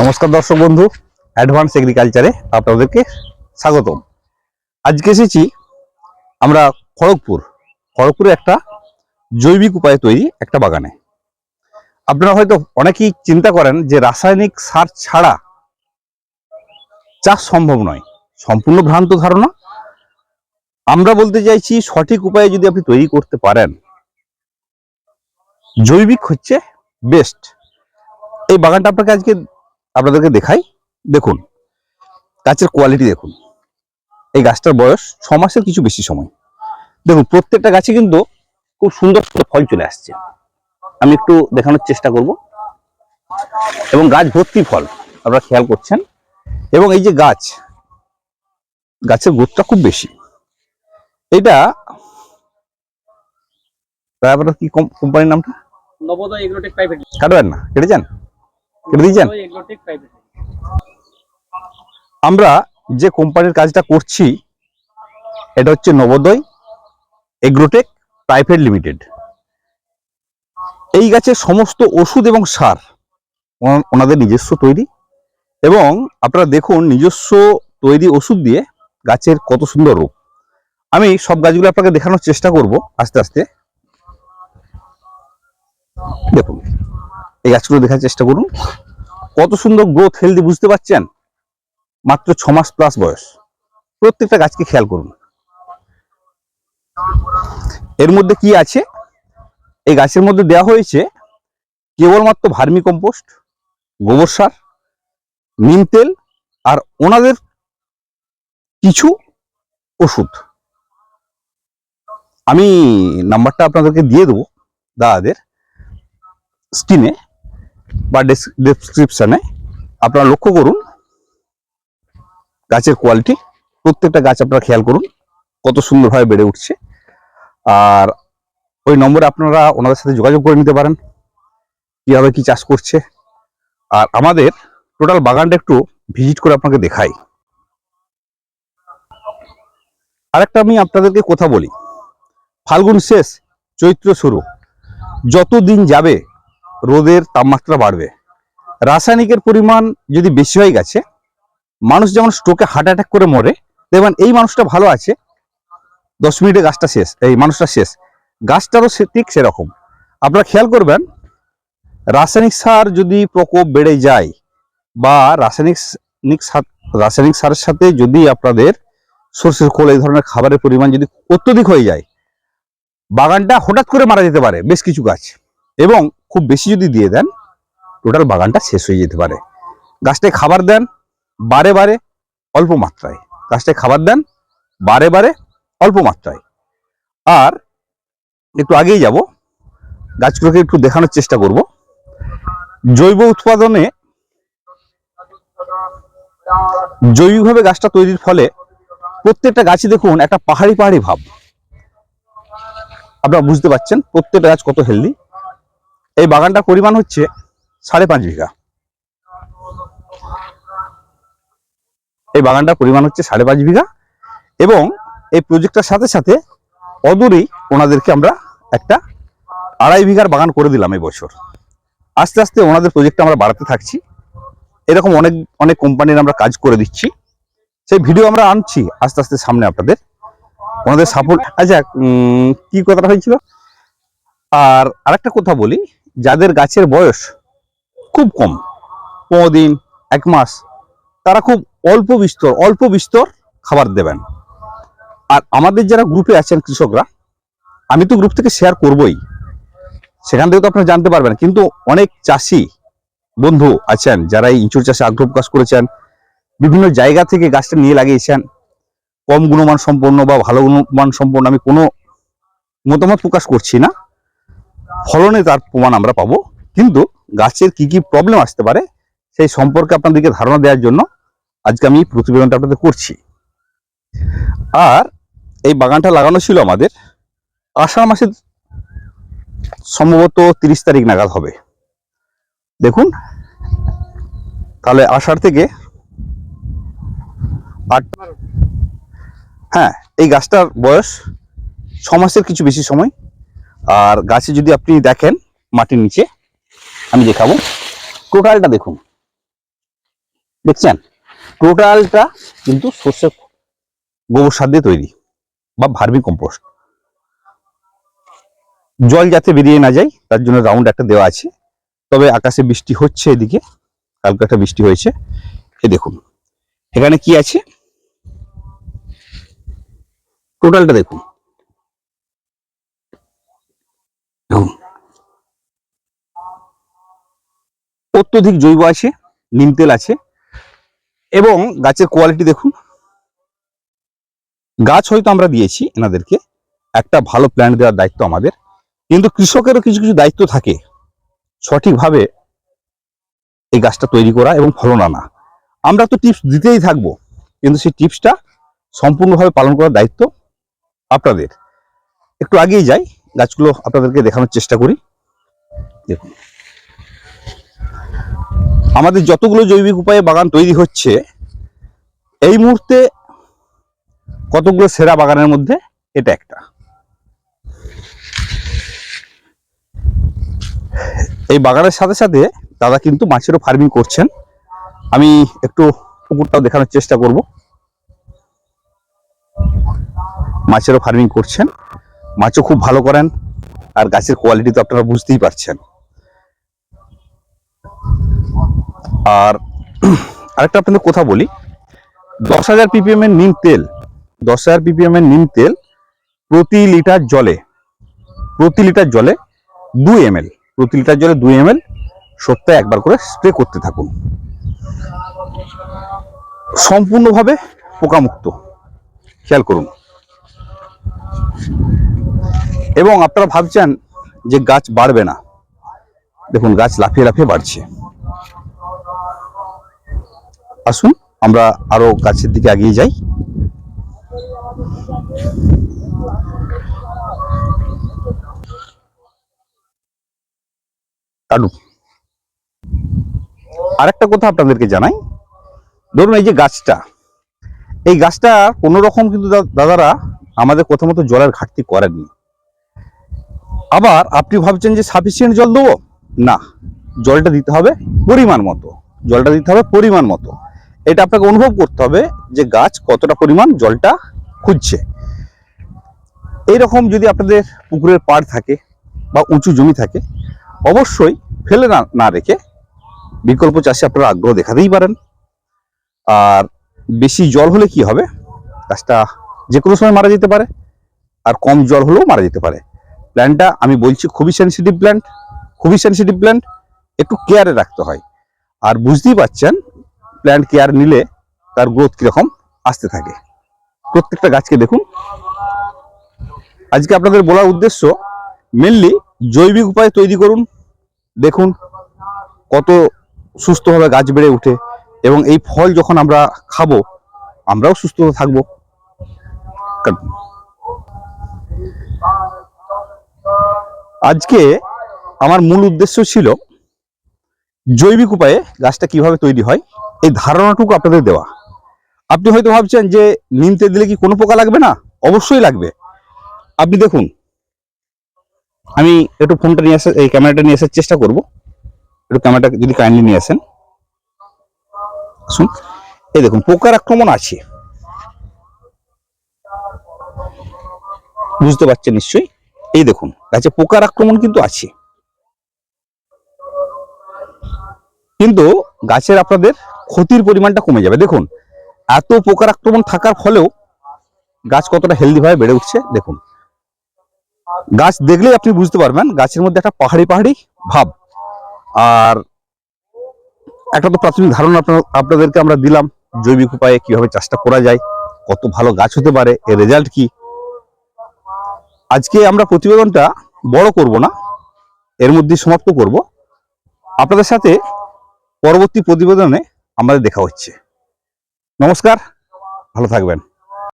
নমস্কার দর্শক বন্ধু অ্যাডভান্স এগ্রিকালচারে আপনাদেরকে স্বাগতম। আজকে এসেছি আমরা খড়গপুর। খড়গপুরে একটা জৈবিক উপায়ে তৈরি একটা বাগানে। আপনারা হয়তো অনেকেই চিন্তা করেন যে রাসায়নিক সার ছাড়া চাষ সম্ভব নয়। সম্পূর্ণ ভ্রান্ত ধারণা। আমরা বলতে চাইছি সঠিক উপায়ে যদি আপনি তৈরি করতে পারেন, জৈবিক হচ্ছে বেস্ট এই বাগানটা আপনাকে আজকে আপনাদেরকে দেখাই। দেখুন গাছের কোয়ালিটি দেখুন। এই গাছটার বয়স ছ মাসের কিছু বেশি সময়। দেখুন প্রত্যেকটা গাছে কিন্তু খুব সুন্দর সুন্দর ফল চলে আসছে। আমি একটু দেখানোর চেষ্টা করব। এবং গাছ ভর্তি ফল আপনারা খেয়াল করছেন। এবং এই যে গাছ গাছের গ্রোথটা খুব বেশি। এটা তারপরে কি কোম্পানির নামটা? নবোদয় এগ্রোটেক প্রাইভেট কাটবেন না কেটে যান। কেটে দিয়েছেন? আমরা যে কোম্পানির কাজটা করছি এটা হচ্ছে নবোদয় এগ্রোটেক প্রাইভেট লিমিটেড। এই গাছের সমস্ত ওষুধ এবং সার ওনা- ওনাদের নিজস্ব তৈরি এবং আপনারা দেখুন নিজস্ব তৈরি ওষুধ দিয়ে গাছের কত সুন্দর রূপ। আমি সব গাছগুলো আপনাকে দেখানোর চেষ্টা করব আস্তে আস্তে। দেখুন। এই গাছগুলো দেখার চেষ্টা করুন। কত সুন্দর গ্রোথ হেলদি বুঝতে পারছেন? মাত্র ছ মাস প্লাস বয়স। প্রত্যেকটা গাছকে খেয়াল করুন। এর মধ্যে কি আছে? এই গাছের মধ্যে দেওয়া হয়েছে কেবলমাত্র ভার্মি কম্পোস্ট গোবর সার, নিম তেল আর ওনাদের কিছু ওষুধ। আমি নাম্বারটা আপনাদেরকে দিয়ে দেবো দাদাদের স্ক্রিনে বা ডেসক্রিপশনে আপনারা লক্ষ্য করুন, গাছের কোয়ালিটি প্রত্যেকটা গাছ আপনারা খেয়াল করুন, কত সুন্দরভাবে বেড়ে উঠছে। আর ওই নম্বরে আপনারা ওনাদের সাথে যোগাযোগ করে নিতে পারেন, কীভাবে কি চাষ করছে। আর আমাদের টোটাল বাগানটা একটু ভিজিট করে আপনাকে দেখাই। আরেকটা আমি আপনাদেরকে কথা বলি। ফাল্গুন শেষ, চৈত্র শুরু। যত দিন যাবে রোদের তাপমাত্রা বাড়বে। রাসায়নিকের পরিমাণ যদি বেশি হয়ে গেছে, মানুষ যেমন স্ট্রোকে হার্ট অ্যাটাক করে মরে, দেখবেন এই মানুষটা ভালো আছে। দশ মিনিটে গাছটা শেষ, এই মানুষটা শেষ। গাছটারও সে- ঠিক সেরকম। আপনারা খেয়াল করবেন, রাসায়নিক সার যদি প্রকোপ বেড়ে যায় বা রাসায়নিক সার- রাসায়নিক সারের সাথে যদি আপনাদের সর্ষের খোল, এই ধরনের খাবারের পরিমাণ যদি অত্যধিক হয়ে যায়, বাগানটা হঠাৎ করে মারা যেতে পারে বেশ কিছু গাছ। এবং খুব বেশি যদি দিয়ে দেন টোটাল বাগানটা শেষ হয়ে যেতে পারে। গাছটায় খাবার দেন, বারে বারে অল্প মাত্রায়। গাছটায় খাবার দেন, বারে বারে অল্প মাত্রায়। আর একটু আগেই যাব। গাছগুলোকে একটু দেখানোর চেষ্টা করব। জৈব উৎপাদনে জৈবিকভাবে গাছটা তৈরির ফলে প্রত্যেকটা গাছে দেখুন একটা পাহাড়ি পাহাড়ি ভাব। আপনারা বুঝতে পারছেন প্রত্যেকটা গাছ কত হেলদি এই বাগানটার পরিমাণ হচ্ছে সাড়ে পাঁচ বিঘা। এই বাগানটার পরিমাণ হচ্ছে সাড়ে পাঁচ বিঘা এবং এই প্রজেক্টটার সাথে সাথে অদূরেই ওনাদেরকে আমরা একটা আড়াই বিঘার বাগান করে দিলাম এই বছর। আস্তে আস্তে ওনাদের প্রজেক্টটা আমরা বাড়াতে থাকছি। এরকম অনেক অনেক কোম্পানির আমরা কাজ করে দিচ্ছি। সেই ভিডিও আমরা আনছি আস্তে আস্তে সামনে আপনাদের। ওনাদের সাপোর্ট আচ্ছা কি কথাটা হয়েছিল? আর আরেকটা কথা বলি যাদের গাছের বয়স খুব কম, পনেরো দিন, এক মাস, তারা খুব অল্প বিস্তর অল্প বিস্তর খাবার দেবেন। আর আমাদের যারা গ্রুপে আছেন কৃষকরা, আমি তো গ্রুপ থেকে শেয়ার করবই। সেখান থেকে তো আপনারা জানতে পারবেন, কিন্তু অনেক চাষি বন্ধু আছেন, যারা এই ইঁচুর চাষে আগ্রহ প্রকাশ করেছেন, বিভিন্ন জায়গা থেকে গাছটা নিয়ে লাগিয়েছেন। কম গুণমান সম্পন্ন বা ভালো গুণমান সম্পন্ন আমি কোনো মতামত প্রকাশ করছি না। ফলনে তার প্রমাণ আমরা পাবো। কিন্তু গাছের কি কি প্রবলেম আসতে পারে, সেই সম্পর্কে আপনাদেরকে ধারণা দেওয়ার জন্য আজকে আমি প্রতিবেদনটা আপনাদের করছি। আর এই বাগানটা লাগানো ছিল আমাদের আষাঢ় মাসের সম্ভবত তিরিশ তারিখ নাগাদ হবে। দেখুন, তাহলে আষাঢ় থেকে আট হ্যাঁ এই গাছটার বয়স ছ মাসের কিছু বেশি সময়। আর গাছে যদি আপনি দেখেন মাটির নিচে, আমি দেখাবো। টোটালটা দেখুন। দেখছেন? টোটালটা কিন্তু সর্ষে গোবর সার দিয়ে তৈরি বা ভার্মি কম্পোস্ট। জল যাতে বেরিয়ে না যায়, তার জন্য রাউন্ড একটা দেওয়া আছে। তবে আকাশে বৃষ্টি হচ্ছে এদিকে কালকে একটা বৃষ্টি হয়েছে। এ দেখুন। এখানে কি আছে? টোটালটা দেখুন দেখুন অত্যধিক জৈব আছে, নিম তেল আছে, এবং গাছের কোয়ালিটি দেখুন। গাছ হয়তো আমরা দিয়েছি এনাদেরকে, একটা ভালো প্ল্যান দেওয়ার দায়িত্ব আমাদের, কিন্তু কৃষকেরও কিছু কিছু দায়িত্ব থাকে সঠিকভাবে এই গাছটা তৈরি করা এবং ফলন আনা। আমরা তো টিপস দিতেই থাকব, কিন্তু সেই টিপসটা সম্পূর্ণভাবে পালন করার দায়িত্ব আপনাদের। একটু আগেই যাই গাছগুলো আপনাদেরকে দেখানোর চেষ্টা করি। দেখুন। আমাদের যতগুলো জৈবিক উপায়ে বাগান তৈরি হচ্ছে, এই মুহূর্তে কতগুলো সেরা বাগানের মধ্যে এটা একটা। এই বাগানের সাথে সাথে দাদা কিন্তু মাছেরও ফার্মিং করছেন। আমি একটু পুকুরটাও দেখানোর চেষ্টা করব। মাছেরও ফার্মিং করছেন। মাছও খুব ভালো করেন আর গাছের কোয়ালিটি তো আপনারা বুঝতেই পারছেন। আর আরেকটা আপনাদের কথা বলি, দশ হাজার পিপিএম এর নিম তেল, দশ হাজার পিপিএম এর নিম তেল প্রতি লিটার জলে, প্রতি লিটার জলে দুই এম প্রতি লিটার জলে দুই এম সপ্তাহে একবার করে স্প্রে করতে থাকুন। সম্পূর্ণভাবে পোকামুক্ত। খেয়াল করুন। এবং আপনারা ভাবছেন যে গাছ বাড়বে না। দেখুন, গাছ লাফিয়ে লাফিয়ে বাড়ছে। আসুন, আমরা আরও গাছের দিকে এগিয়ে যাই। কাটু আরেকটা কথা আপনাদেরকে জানাই। ধরুন, এই যে গাছটা, এই গাছটা কোনো রকম কিন্তু দাদারা আমাদের প্রথমত জলের ঘাটতি করেননি। আবার আপনি ভাবছেন যে সাফিসিয়েন্ট জল দেবো? না, জলটা দিতে হবে পরিমাণ মতো। জলটা দিতে হবে পরিমাণ মতো। এটা আপনাকে অনুভব করতে হবে যে গাছ কতটা পরিমাণ জলটা খুঁজছে। এইরকম যদি আপনাদের পুকুরের পাড় থাকে বা উঁচু জমি থাকে, অবশ্যই ফেলে না না রেখে বিকল্প চাষে আপনারা আগ্রহ দেখাতেই পারেন। আর বেশি জল হলে কি হবে? গাছটা যে কোনো সময় মারা যেতে পারে, আর কম জল হলেও মারা যেতে পারে। প্ল্যান্টটা আমি বলছি খুবই সেন্সিটিভ প্ল্যান্ট খুবই সেন্সিটিভ প্ল্যান্ট একটু কেয়ারে রাখতে হয়। আর বুঝতেই পারছেন প্ল্যান্ট কেয়ার নিলে তার গ্রোথ কীরকম আসতে থাকে। প্রত্যেকটা গাছকে দেখুন। আজকে আপনাদের বলার উদ্দেশ্য মেনলি জৈবিক উপায়ে তৈরি করুন। দেখুন কত সুস্থভাবে গাছ বেড়ে ওঠে এবং এই ফল যখন আমরা খাব, আমরাও সুস্থ থাকব। আজকে আমার মূল উদ্দেশ্য ছিল জৈবিক উপায়ে গাছটা কীভাবে তৈরি হয়। এই ধারণাটুকু আপনাদের দেওয়া। আপনি হয়তো ভাবছেন যে নিম তেল দিলে কি কোনো পোকা লাগবে না? অবশ্যই লাগবে। আপনি দেখুন, আমি একটু ফোনটা নিয়ে আসার এই ক্যামেরাটা নিয়ে আসার চেষ্টা করব। একটু ক্যামেরাটা যদি কাইন্ডলি নিয়ে আসেন। আসুন। এই দেখুন, পোকার আক্রমণ আছে। বুঝতে পারছেন নিশ্চয়ই? এই দেখুন, গাছে পোকার আক্রমণ কিন্তু আছে। কিন্তু গাছের আপনাদের ক্ষতির পরিমাণটা কমে যাবে। দেখুন, এত পোকার আক্রমণ থাকার ফলেও গাছ কতটা হেলদি ভাবে বেড়ে উঠছে, দেখুন। গাছ দেখলেই আপনি বুঝতে পারবেন, গাছের মধ্যে একটা পাহাড়ি পাহাড়ি ভাব। আর একটা তো প্রাথমিক ধারণা আপনাদেরকে আমরা দিলাম, জৈবিক উপায়ে কীভাবে চাষটা করা যায়, কত ভালো গাছ হতে পারে, এর রেজাল্ট কি আজকে আমরা প্রতিবেদনটা বড় করব না, এর মধ্যে সমাপ্ত করব। আপনাদের সাথে পরবর্তী প্রতিবেদনে আমাদের দেখা হচ্ছে। নমস্কার, ভালো থাকবেন।